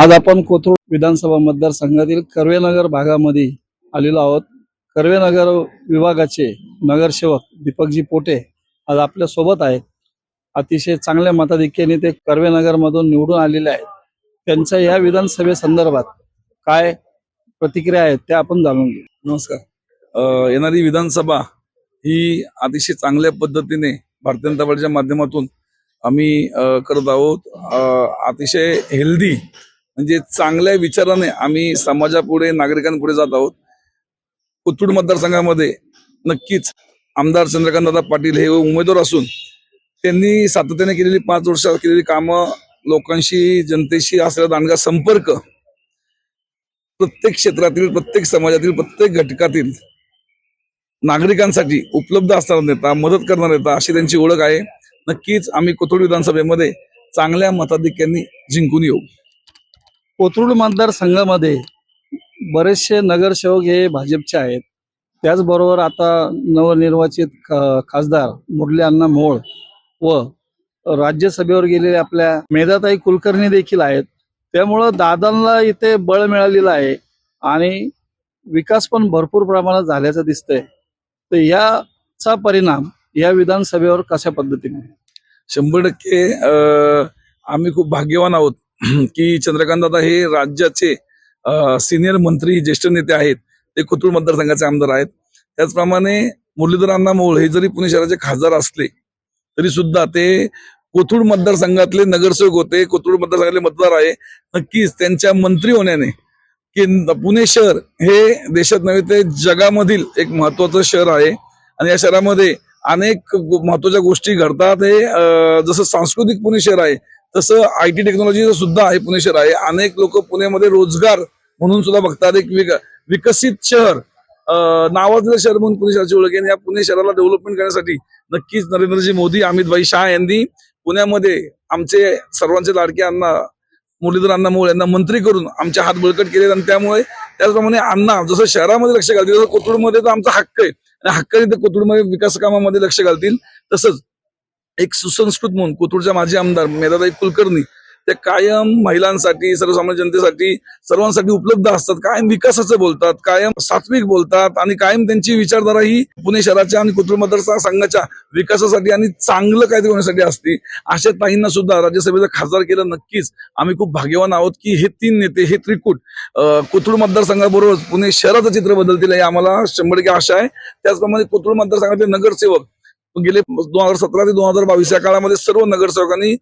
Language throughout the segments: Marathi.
आज आपण कोथरूड विधानसभा मतदारसंघातील कर्वेनगर भागामध्ये आलेलो आहोत. कर्वेनगर विभागाचे नगरसेवक दीपकजी पोटे आज आपल्यासोबत आहेत. अतिशय चांगल्या मताधिक्याने ते कर्वेनगर मधून निवडून आलेले आहेत. त्यांच्या या विधानसभेसंदर्भात काय प्रतिक्रिया आहेत त्या आपण जाणून घेऊ. नमस्कार. येणारी विधानसभा ही अतिशय चांगल्या पद्धतीने भारतीय जनता पार्टीच्या माध्यमातून आम्ही करत आहोत. अ, अतिशय हेल्दी म्हणजे चांगल्या विचाराने आम्ही समाजापुढे नागरिकांपुढे जात आहोत. कोथरूड मतदारसंघामध्ये नक्कीच आमदार चंद्रकांतदादा पाटील हे उमेदवार असून त्यांनी सातत्याने केलेली पाच वर्षात केलेली कामं लोकांशी जनतेशी असलेला दांडगा संपर्क प्रत्येक क्षेत्रातील प्रत्येक समाजातील प्रत्येक घटकातील नागरिकांसाठी उपलब्ध असणारा नेता मदत करणारा नेता अशी त्यांची ओळख आहे. नक्कीच आम्ही कोथरूड विधानसभेमध्ये चांगल्या मताधिक्यांनी जिंकून येऊ. कोथरूड मतदारसंघामध्ये बरेचसे नगरसेवक हे भाजपचे आहेत. त्याचबरोबर आता नवनिर्वाचित खासदार मुरली अण्णा मोळ व राज्यसभेवर गेलेले आपल्या मेधाताई कुलकर्णी देखील आहेत. त्यामुळं दादांना इथे बळ मिळालेलं आहे आणि विकास पण भरपूर प्रमाणात झाल्याचं दिसतंय. तर याचा परिणाम या विधानसभेवर कशा पद्धतीने? शंभर टक्के आम्ही खूप भाग्यवान आहोत. की चंद्रकांत दादा हे राज्याचे सिनियर मंत्री ज्येष्ठ नेते आहेत. ते कोथरूड मतदारसंघाचे आमदार आहेत. त्याचप्रमाणे मुरलीधर अण्णा हे जरी पुणे शहराचे खासदार असले तरी सुद्धा ते कोथरूड मतदारसंघातले नगरसेवक होते. कोथरूड मतदारसंघातले मतदार आहे. नक्कीच त्यांच्या मंत्री होण्याने की पुणे शहर हे देशात नव्हे ते जगामधील एक महत्वाचं शहर आहे. आणि या शहरामध्ये अनेक महत्त्वाच्या गोष्टी घडतात. हे जसं सांस्कृतिक पुणे शहर आहे तसं आय टी टेक्नॉलॉजी सुद्धा आहे पुणे शहर आहे. अनेक लोक पुण्यामध्ये रोजगार म्हणून सुद्धा बघतात. एक विकसित शहर नावाजलेलं शहर म्हणून पुणे शहराची ओळख आहे. या पुणे शहराला डेव्हलपमेंट करण्यासाठी नक्कीच नरेंद्रजी मोदी अमितभाई शाह यांनी पुण्यामध्ये आमचे सर्वांचे लाडके अण्णा मुरलीधर अण्णा मोळ यांना मंत्री करून आमचे हात बळकट केले. आणि त्यामुळे त्याचप्रमाणे अण्णा जसं शहरामध्ये लक्ष घालतील तसं कोथरूडमध्ये तर आमचा हक्क आहे. आणि हक्काने ते कोथरूडमध्ये विकास कामामध्ये लक्ष घालतील तसंच एक सुसंस्कृत म्हणून कोथरूडच्या माजी आमदार मेधाताई कुलकर्णी ते कायम महिलांसाठी सर्वसामान्य जनतेसाठी सर्वांसाठी उपलब्ध असतात. कायम विकासाचं बोलतात कायम सात्विक बोलतात आणि कायम त्यांची विचारधारा ही पुणे शहराच्या आणि कोथरूड मतदारसंघाच्या विकासासाठी आणि चांगलं काहीतरी होण्यासाठी असते. अशा ताईंना सुद्धा राज्यसभेचा खासदार केलं नक्कीच आम्ही खूप भाग्यवान आहोत की हे तीन नेते हे त्रिकूट अं, कोथरूड मतदारसंघाबरोबर पुणे शहराचं चित्र बदलतील हे आम्हाला शंभर टक्के आशा आहे. त्याचप्रमाणे कोथरूड मतदारसंघातले नगरसेवक गेले दोन हजार सतरा ते दोन हजार बावीस या काळामध्ये सर्व नगरसेवकांनी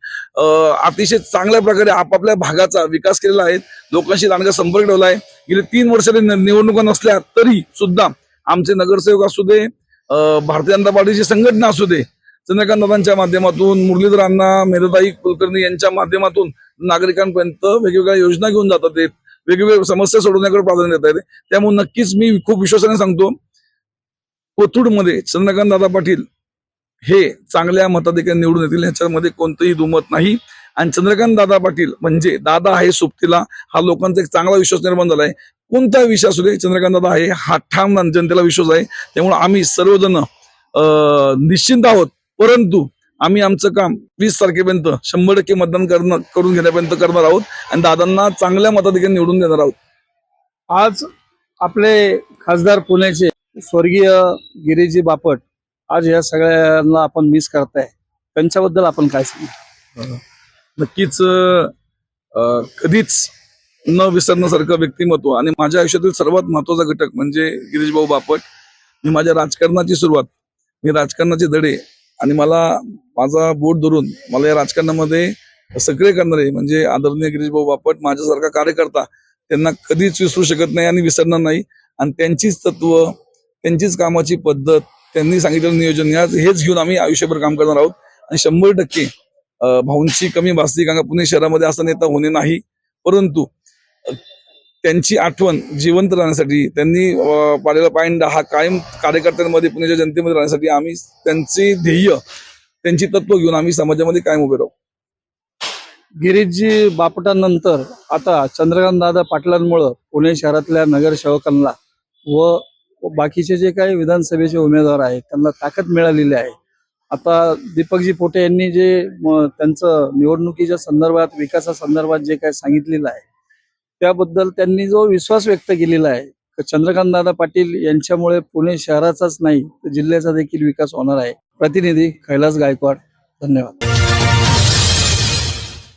अतिशय चांगल्या प्रकारे आपापल्या भागाचा विकास केलेला आहे. लोकांशी दांडगा संपर्क ठेवला आहे. गेले तीन वर्षाने निवडणुका नसल्या तरी सुद्धा आमचे नगरसेवक असू दे भारतीय जनता पार्टीची संघटना असू दे चंद्रकांत दादांच्या माध्यमातून मुरलीधर अण्णा मेधाताई कुलकर्णी यांच्या माध्यमातून नागरिकांपर्यंत वेगवेगळ्या योजना घेऊन जातात ते. वेगवेगळ्या समस्या सोडवण्याकडे प्राधान्य देत आहेत. त्यामुळे नक्कीच मी खूप विश्वासाने सांगतो कोथरूडमध्ये चंद्रकांत दादा पाटील हे चांगल्या मताधिकारी निवडून येतील याच्यामध्ये कोणतंही दुमत नाही. आणि चंद्रकांत दादा पाटील म्हणजे दादा आहे सोबतीला हा लोकांचा एक चांगला विश्वास निर्माण झालाय. कोणता विश्वास होते चंद्रकांत दादा आहे हा ठाम जनतेला विश्वास आहे. त्यामुळे आम्ही सर्वजण निश्चिंत आहोत. परंतु आम्ही आमचं काम वीस तारखेपर्यंत शंभर टक्के मतदान करणं करून घेण्यापर्यंत करणार आहोत. आणि दादांना चांगल्या मताधिकारी निवडून देणार आहोत. आज आपले खासदार पुण्याचे स्वर्गीय गिरीजी बापट आज या सगळ्यांना आपण मिस करताय. त्यांच्याबद्दल आपण काय सांगू? नक्कीच कधीच न विसरण्यासारखं व्यक्तिमत्व आणि माझ्या आयुष्यातील सर्वात महत्त्वाचा घटक म्हणजे गिरीश भाऊ बापट. मी माझ्या राजकारणाची सुरुवात मी राजकारणाचे धडे आणि मला माझा बोट धरून मला या राजकारणामध्ये सक्रिय करणारे म्हणजे आदरणीय गिरीश भाऊ बापट माझ्यासारखा कार्यकर्ता त्यांना कधीच विसरू शकत नाही आणि विसरणार नाही. आणि त्यांचीच तत्व त्यांचीच कामाची पद्धत त्यांनी सांगितलेलं नियोजन. या हेच घेऊन आम्ही आयुष्यभर काम करणार आहोत. आणि शंभर टक्के भाऊंची कमी भासली कारण का पुणे शहरामध्ये असा नेता होणे नाही. परंतु त्यांची आठवण जिवंत राहण्यासाठी त्यांनी पाडेला पायंडा हा कायम कार्यकर्त्यांमध्ये पुण्याच्या जनतेमध्ये राहण्यासाठी आम्ही त्यांचे ध्येय त्यांची तत्व घेऊन आम्ही समाजामध्ये कायम उभे राहू. गिरीजी बापटांनंतर आता चंद्रकांत दादा पाटलांमुळं पुणे शहरातल्या नगरसेवकांना व बाकीचे जे काही विधानसभेचे उमेदवार आहेत त्यांना ताकद मिळालेली आहे. आता दीपकजी पोटे यांनी जे त्यांचं निवडणुकीच्या संदर्भात विकासासंदर्भात जे काही सांगितलेलं आहे त्याबद्दल त्यांनी जो विश्वास व्यक्त केलेला आहे चंद्रकांत दादा पाटील यांच्यामुळे पुणे शहराचाच नाही तर जिल्ह्याचा देखील विकास होणार आहे. प्रतिनिधी कैलास गायकवाड धन्यवाद.